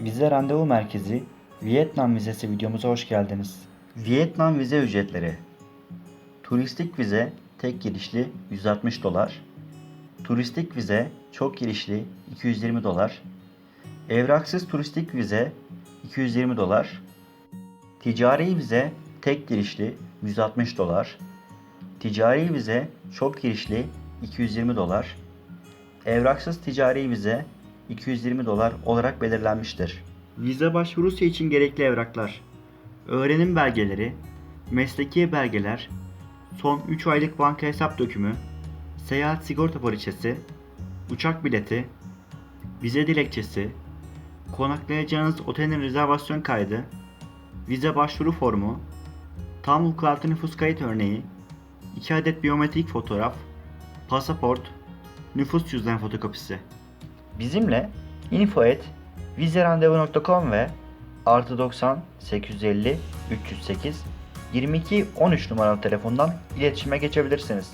Vize Randevu Merkezi Vietnam vizesi videomuza hoş geldiniz. Vietnam vize ücretleri Turistik vize tek girişli 160 dolar. Turistik vize çok girişli 220 dolar. Evraksız turistik vize 220 dolar. Ticari vize tek girişli 160 dolar. Ticari vize çok girişli 220 dolar. Evraksız ticari vize 220 dolar olarak belirlenmiştir. Vize başvurusu için gerekli evraklar. Öğrenim belgeleri, mesleki belgeler, son 3 aylık banka hesap dökümü, seyahat sigorta poliçesi, uçak bileti, vize dilekçesi, konaklayacağınız otelin rezervasyon kaydı, vize başvuru formu, tam vukuatlı nüfus kayıt örneği, 2 adet biyometrik fotoğraf, pasaport, nüfus cüzdan fotokopisi. Bizimle info et vizerandevu.com ve artı 90 850 308 22 13 numaralı telefondan iletişime geçebilirsiniz.